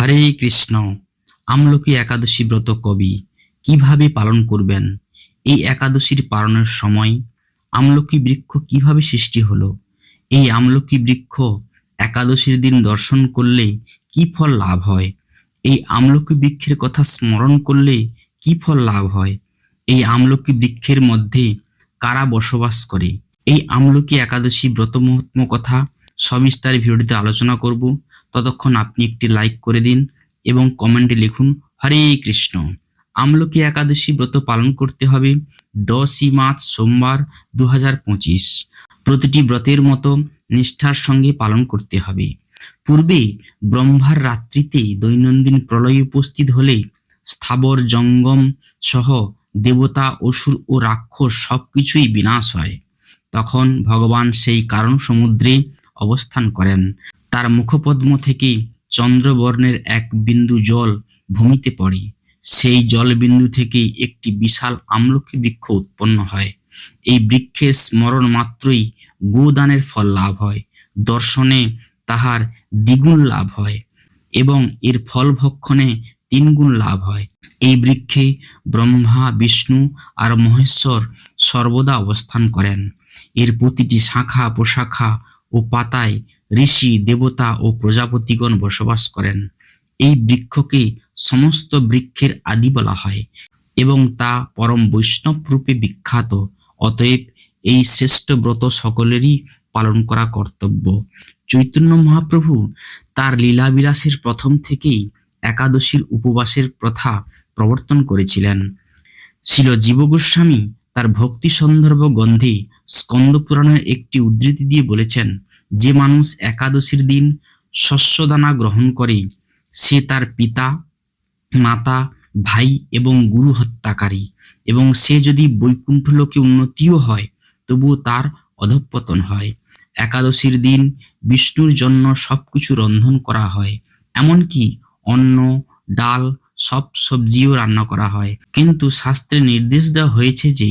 হরে কৃষ্ণ, আমলকি একাদশী ব্রত কবি, কীভাবে পালন করবেন? এই একাদশীর পালনের সময় আমলকি বৃক্ষ কীভাবে সৃষ্টি হলো? এই আমলকি বৃক্ষ একাদশীর দিন দর্শন করলে কি ফল লাভ হয়? এই আমলকি বৃক্ষের কথা স্মরণ করলে কি ফল লাভ হয়? এই আমলকি বৃক্ষের মধ্যে কারা বসবাস করে? এই আমলকি একাদশী ব্রত মহাত্ম কথা সবিস্তারে ভিডিওটিতে আলোচনা করব। ততক্ষণ আপনি একটি লাইক করে দিন এবং কমেন্টে লিখুন, হরে কৃষ্ণ। আমলকি একাদশী ব্রত পালন করতে হবে দশই মার্চ সোমবার দু হাজার পঁচিশ। প্রতিটি ব্রতের মতো নিষ্ঠার সঙ্গে পালন করতে হবে। পূর্বে ব্রহ্মার রাত্রিতে দৈনন্দিন প্রলয় উপস্থিত হলে স্থাবর জঙ্গম সহ দেবতা, অসুর ও রাক্ষস সবকিছুই বিনাশ হয়। তখন ভগবান সেই কারণ সমুদ্রে অবস্থান করেন। তার মুখপদ্ম থেকে চন্দ্রবর্ণের এক বিন্দু জল ভূমিতে পড়ে। সেই জলবিন্দু থেকে একটি বিশাল আমলকি বৃক্ষ উৎপন্ন হয়। এই বৃক্ষের স্মরণ মাত্রই গোদানের ফল লাভ হয়, দর্শনে তাহার দ্বিগুণ লাভ হয় এবং এর ফল ভক্ষণে তিনগুণ লাভ হয়। এই বৃক্ষে ব্রহ্মা, বিষ্ণু আর মহেশ্বর সর্বদা অবস্থান করেন। এর প্রতিটি শাখা প্রশাখা ও পাতায় ঋষি, দেবতা ও প্রজাপতিগণ বসবাস করেন। এই বৃক্ষকে সমস্ত বৃক্ষের আদি বলা হয় এবং তা পরম বৈষ্ণব রূপে বিখ্যাত। অতএব এই শ্রেষ্ঠ ব্রত সকলেরই পালন করা কর্তব্য। চৈতন্য মহাপ্রভু তার লীলাবিলাসের প্রথম থেকেই একাদশীর উপবাসের প্রথা প্রবর্তন করেছিলেন। ছিল জীব গোস্বামী তার ভক্তি সন্দর্ভ গন্ধে স্কন্দ পুরাণের একটি উদ্ধৃতি দিয়ে বলেছেন যে মানুষ একাদশীর দিন শস্যদানা গ্রহণ করে, সে তার পিতা, মাতা, ভাই এবং গুরু হত্যাকারী এবং সে যদি বৈকুণ্ঠ লোকে উন্নতিও হয়, তবুও তার অধঃপতন হয়। একাদশীর দিন বিষ্ণুর জন্য সবকিছু রন্ধন করা হয়, এমনকি অন্ন, ডাল, সব সবজিও রান্না করা হয়। কিন্তু শাস্ত্রে নির্দেশ দেওয়া হয়েছে যে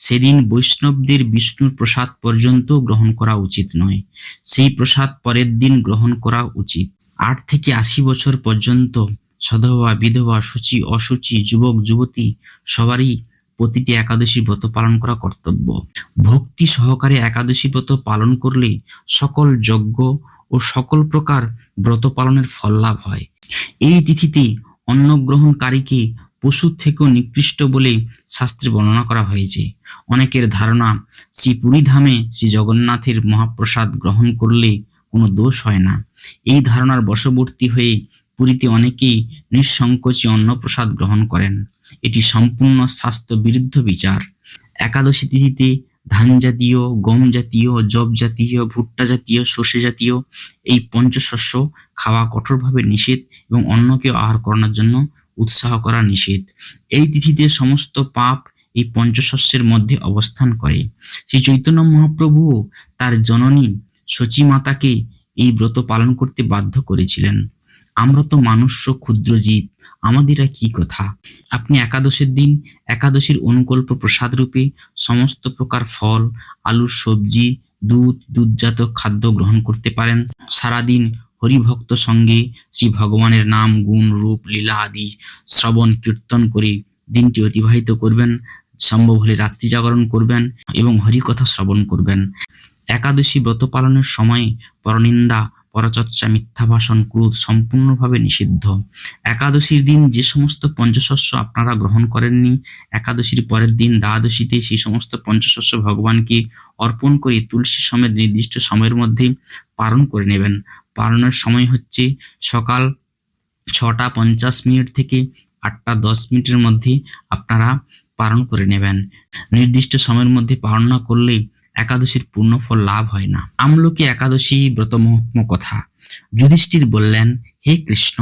সেদিন বৈষ্ণবদের বিষ্ণুর প্রসাদ পর্যন্ত গ্রহণ করা উচিত নয়। সেই প্রসাদ পরের দিন গ্রহণ করা উচিত। আট থেকে আশি বছর পর্যন্ত সধবা, বিধবা সূচি অসুচি যুবক, যুবতী সবারই প্রতিটি একাদশী ব্রত পালন করা কর্তব্য। ভক্তি সহকারে একাদশী ব্রত পালন করলে সকল যজ্ঞ ও সকল প্রকার ব্রত পালনের ফল লাভ হয়। এই তিথিতে অন্ন গ্রহণকারীকে পশুর থেকেও নিকৃষ্ট বলে শাস্ত্রে বর্ণনা করা হয়েছে। অনেকের ধারণা শ্রী পুরী ধামে শ্রী জগন্নাথের মহাপ্রসাদ গ্রহণ করলে কোনো দোষ হয় না। এই ধারণার বশবর্তী হয়ে পুরীতে অনেকেই নিঃসংকোচে অন্নপ্রসাদ গ্রহণ করেন। এটি সম্পূর্ণ স্বাস্থ্য বিরুদ্ধ বিচার। একাদশী তিথিতে ধান জাতীয় গম জাতীয় জব জাতীয় ভুট্টা জাতীয় সর্ষে জাতীয় এই পঞ্চশস্য খাওয়া কঠোরভাবে নিষেধ এবং অন্নকে আহার করানোর জন্য উৎসাহ করা নিষেধ। এই তিথিতে সমস্ত পাপ এই পঞ্চশস্যের মধ্যে অবস্থান করে। শ্রী চৈতন্য মহাপ্রভু তার জননী সচী মাতাকে এই ব্রত পালন করতে বাধ্য করেছিলেন। আমরা তো মানুষ ক্ষুদ্র জীব, আমাদের কি কথা? আপনি একাদশের দিন একাদশীর অনুকল্প প্রসাদ রূপে সমস্ত প্রকার ফল আলুর সবজি, দুধ, দুধজাত খাদ্য গ্রহণ করতে পারেন। সারাদিন হরিভক্ত সঙ্গে শ্রী ভগবানের নাম, গুণ, রূপ, লীলা আদি শ্রবণ, কীর্তন করে দিনটি অতিবাহিত করবেন। সম্ভব হলে রাত্রি জাগরণ করবেন এবং হরিকথা শ্রবণ করবেন। একাদশী ব্রত পালনের সময় পরনিন্দা, পরচর্চা, মিথ্যা ভাষণ, ক্রোধ সম্পূর্ণভাবে নিষিদ্ধ। একাদশীর দিন যে সমস্ত পঞ্চশস্য আপনারা গ্রহণ করেননি, একাদশীর পরের দিন দ্বাদশীতে সেই সমস্ত পঞ্চশস্য ভগবানকে অর্পণ করে তুলসী সমেত নির্দিষ্ট সময়ের মধ্যে পালন করে নেবেন। পালনের সময় হচ্ছে সকাল ছটা পঞ্চাশ মিনিট থেকে আটটা দশ মিনিটের মধ্যে আপনারা পালন করে নেবেন। নির্দিষ্ট সময়ের মধ্যে পালন না করলে একাদশীর পূর্ণ ফল লাভ হয় না। আমলকি একাদশী ব্রত মহাত্ম কথা। যুধিষ্ঠির বললেন, হে কৃষ্ণ,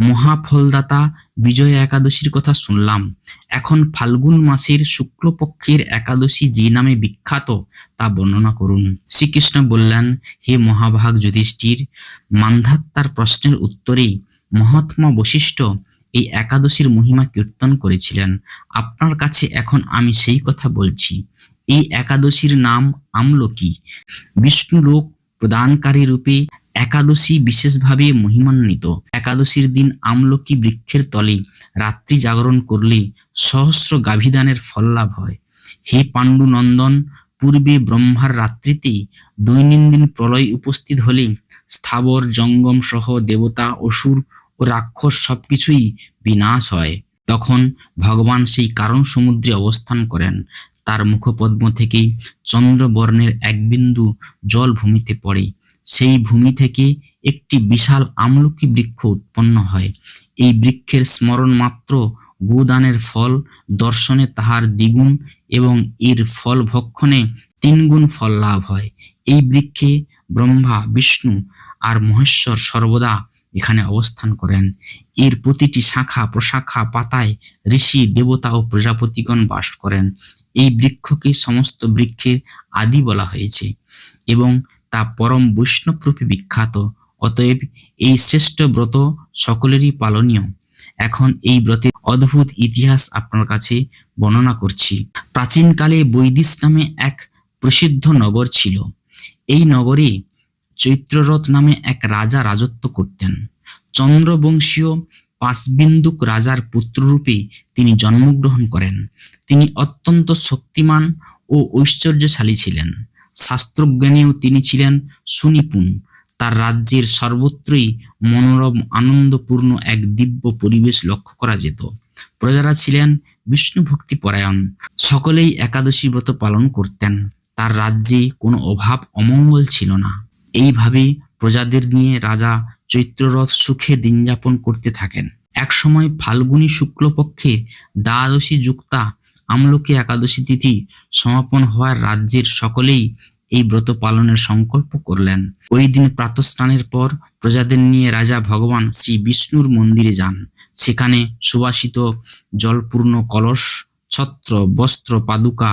মহাফলদাতা, বিজয় একাদশীর কথা শুনলাম। এখন ফাল্গুন মাসের শুক্লপক্ষের একাদশী যে নামে বিখ্যাত, তা বর্ণনা করুন। শ্রীকৃষ্ণ বললেন, হে মহাভাগ যুধিষ্ঠির মান্ধাত্মার প্রশ্নের উত্তরেই মহাত্মা বৈশিষ্ট্য এই একাদশীর মহিমা কীর্তন করেছিলেন। আপনার কাছে এখন আমি সেই কথা বলছি। এই একাদশীর নাম আমলকি। বিষ্ণু লোক প্রদানকারী রূপে একাদশী বিশেষভাবে মহিমান্বিত। একাদশীর দিন আমলকি বৃক্ষের তলে রাত্রি জাগরণ করলে সহস্র গাভিদানের ফল লাভ হয়। হে পাণ্ডু নন্দন, পূর্বে ব্রহ্মার রাত্রিতে দৈনন্দিন প্রলয় উপস্থিত হলে স্থাবর জঙ্গম সহ দেবতা, অসুর রাক্ষস সবকিছুই বিনাশ হয়। তখন ভগবান সেই কারণ সমুদ্রে অবস্থান করেন। তার মুখপদ্ম থেকে চন্দ্রবর্ণের এক বিন্দু জল ভূমিতে পড়ে। সেই ভূমি থেকে একটি বিশাল আমলকি বৃক্ষ উৎপন্ন হয়। এই বৃক্ষের স্মরণ মাত্র গোদানের ফল দর্শনে তাহার দ্বিগুণ এবং এর ফল ভক্ষণে তিনগুণ ফল লাভ হয়। এই বৃক্ষে ব্রহ্মা, বিষ্ণু আর মহেশ্বর সর্বদা এখানে অবস্থান করেন। এর প্রতিটি শাখা, প্রশাখা, পাতায় ঋষি, দেবতা ও প্রজাপতিগণ বাস করেন। এই বৃক্ষকে সমস্ত বৃক্ষের আদি বলা হয়েছে এবং তা পরম বৈষ্ণবরূপে বিখ্যাত। অতএব এই শ্রেষ্ঠ ব্রত সকলেরই পালনীয়। এখন এই ব্রতের অদ্ভুত ইতিহাস আপনার কাছে বর্ণনা করছি। প্রাচীনকালে বৈদিশ নামে এক প্রসিদ্ধ নগর ছিল। এই নগরে চৈত্ররথ নামে এক রাজা রাজত্ব করতেন। চন্দ্রবংশীয় পাশবিন্দুক রাজার পুত্ররূপে তিনি জন্মগ্রহণ করেন। তিনি অত্যন্ত শক্তিমান ও ঐশ্বর্যশালী ছিলেন। শাস্ত্রজ্ঞানেও তিনি ছিলেন সুনিপুণ। তার রাজ্যের সর্বত্রই মনোরম, আনন্দপূর্ণ এক দিব্য পরিবেশ লক্ষ্য করা যেত। প্রজারা ছিলেন বিষ্ণু ভক্তি পরায়ণ সকলেই একাদশী ব্রত পালন করতেন। তার রাজ্যে কোনো অভাব অমঙ্গল ছিল না। এইভাবে প্রজাদের নিয়ে রাজা চৈত্ররথ সুখে দিনযাপন করতে থাকেন। একসময় ফাল্গুনী শুক্লপক্ষে দ্বাদশী যুক্তা আমলকি একাদশী তিথি সমাপন হওয়ার রাজ্যের সকলেই এই ব্রত পালনের সংকল্প করলেন। ওই দিন প্রাতঃস্নানের পর প্রজাদের নিয়ে রাজা ভগবান শ্রী বিষ্ণুর মন্দিরে যান। সেখানে সুবাসিত জলপূর্ণ কলস, ছত্র, বস্ত্র, পাদুকা,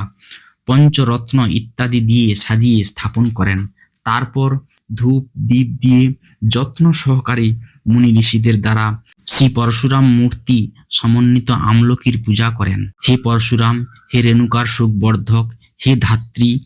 পঞ্চরত্ন ইত্যাদি দিয়ে সাজিয়ে স্থাপন করেন। তারপর ধূপ, দীপ দিয়ে যত্ন সহকারে মুনি ঋষিদের দ্বারা শ্রী পরশুরাম মূর্তি সমন্বিত আমলকির পূজা করেন। হে পরশুরাম, হে রেণুকার সুখবর্ধক, হে ধাত্রী,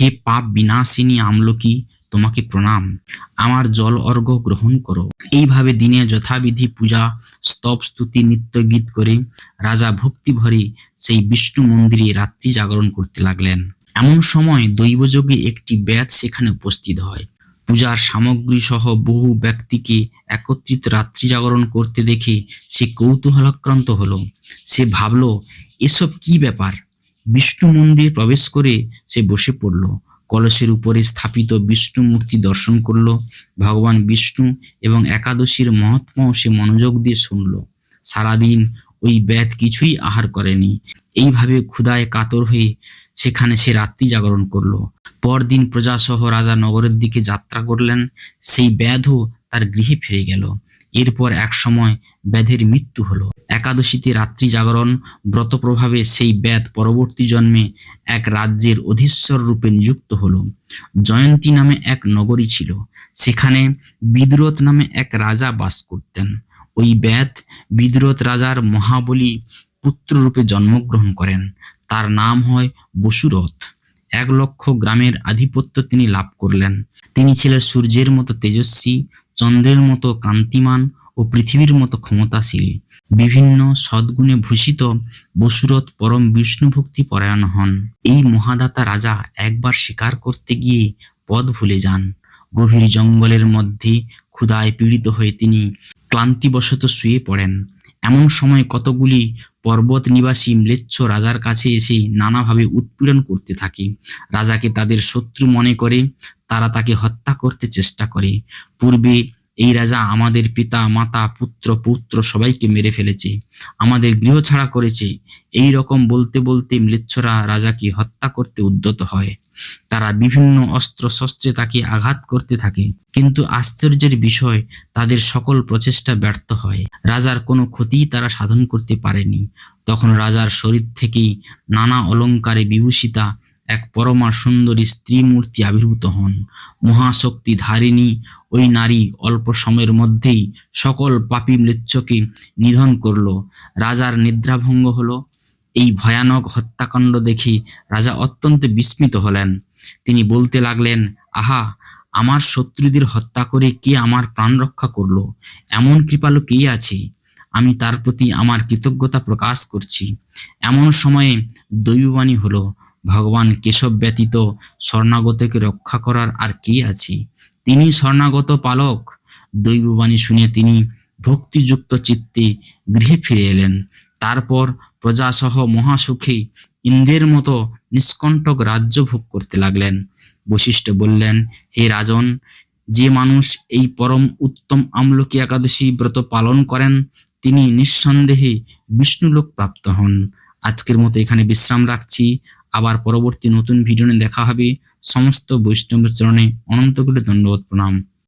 হে পাপ বিনাশিনী আমলকি, তোমাকে প্রণাম। আমার জল অর্ঘ গ্রহণ করো। এইভাবে দিনে যথাবিধি পূজা, স্তব স্তুতি, নিত্য গীত করে রাজা ভক্তি ভরে সেই বিষ্ণু মন্দিরে রাত্রি জাগরণ করতে লাগলেন। এমন সময় দৈবযোগে একটি ব্যাত সেখানে উপস্থিত হয়। পূজার সামগ্রী সহ বহু ব্যক্তিকে একত্রিত রাত্রি জাগরণ করতে দেখে সে কৌতূহলাক্রান্ত হলো। সে ভাবল, এসব কি ব্যাপার? বিষ্ণু মন্দিরে প্রবেশ করে সে বসে পড়ল। কলসের উপরে স্থাপিত বিষ্ণু মূর্তি দর্শন করল। ভগবান বিষ্ণু এবং একাদশীর মহাত্ম সে মনোযোগ দিয়ে শুনল। সারাদিন ওই ব্যাত কিছুই আহার করেনি। এইভাবে ক্ষুধায় কাতর হয়ে সেখানে সে রাত্রি জাগরণ করল। পরদিন প্রজাসহ রাজা নগরের দিকে যাত্রা করলেন, সেই ব্যাধও তার গৃহে ফিরে গেল। এরপর এক সময় ব্যাধের মৃত্যু হলো। একাদশীতে রাত্রি জাগরণ ব্রত প্রভাবে সেই ব্যাধ পরবর্তী জন্মে এক রাজ্যের অধীশ্বর রূপে নিযুক্ত হলো। জয়ন্তী নামে এক নগরী ছিল। সেখানে বিদ্রোত নামে এক রাজা বাস করতেন। ওই ব্যাধ বিদ্রোত রাজার মহাবলী পুত্ররূপে জন্মগ্রহণ করেন। তার নাম হয় বসুরথ। এক লক্ষ গ্রামের আধিপত্য তিনি লাভ করলেন। তিনি ছিলেন সূর্যের মতো তেজস্বী, চন্দ্রের মতো কান্তিমান ও পৃথিবীর মতো ক্ষমতাশীল। বিভিন্ন সদ্গুণে ভূষিত বসুরথ পরম বিষ্ণু ভক্তি পরায়ণ হন। এই মহাদাতা রাজা একবার শিকার করতে গিয়ে পথ ভুলে যান। গভীর জঙ্গলের মধ্যে ক্ষুধায় পীড়িত হয়ে তিনি ক্লান্তিবশত শুয়ে পড়েন। এমন সময় কতগুলি পর্বত নিবাসী ম্লেচ্ছ রাজার কাছে এসে নানাভাবে উৎপীড়ন করতে থাকে। রাজাকে তাদের শত্রু মনে করে, তারা তাকে হত্যা করতে চেষ্টা করে। পূর্বে এই রাজা আমাদের পিতা, মাতা, পুত্র পুত্র সবাইকে মেরে ফেলেছে। আমাদের গৃহ ছাড়া করেছে। এই রকম বলতে বলতে ম্লেচ্ছরা রাজাকে হত্যা করতে উদ্যত হয়। তারা বিভিন্ন অস্ত্র শস্ত্রে তাকে আঘাত করতে থাকে। কিন্তু আশ্চর্যের বিষয়, তাদের সকল প্রচেষ্টা ব্যর্থ হয়। রাজার কোনো ক্ষতিই তারা সাধন করতে পারেনি। তখন রাজার শরীর থেকেই নানা অলঙ্কারে বিভূষিতা এক পরমা সুন্দরী স্ত্রী মূর্তি আবির্ভূত হন। মহাশক্তি ধারিণী ওই নারী অল্প সময়ের মধ্যেই সকল পাপী মৃত্যুকে নিধন করল। রাজার নিদ্রাভঙ্গ হলো। এই ভয়ানক হত্যাকাণ্ড দেখে রাজা অত্যন্ত বিস্মিত হলেন। তিনি বলতে লাগলেন, আহা, আমার শত্রুদের হত্যা করে কে আমার প্রাণ রক্ষা করল? এমন কৃপালু কে আছে? আমি তার প্রতি আমার কৃতজ্ঞতা প্রকাশ করছি। এমন সময়ে দৈববাণী হলো, ভগবান কেশব ব্যতীত স্বর্ণাগতকে রক্ষা করার আর কে আছে? তিনি স্বর্ণাগত পালক। দৈববাণী শুনে তিনি ভক্তিযুক্ত চিত্তে গৃহে ফিরে এলেন। তারপর প্রজাসহ মহাসুখে ইন্দ্রের মতো নিষ্কণ্টক রাজ্য ভোগ করতে লাগলেন। বশিষ্ঠ বললেন, হে রাজন, যে মানুষ এই পরম উত্তম আমলকি একাদশী ব্রত পালন করেন, তিনি নিঃসন্দেহে বিষ্ণুলোক প্রাপ্ত হন। আজকের মতো এখানে বিশ্রাম রাখছি। আবার পরবর্তী নতুন ভিডিও দেখা হবে। সমস্ত বৈষ্ণব চরণে অনন্তগুলো দণ্ডবোধ প্রণাম।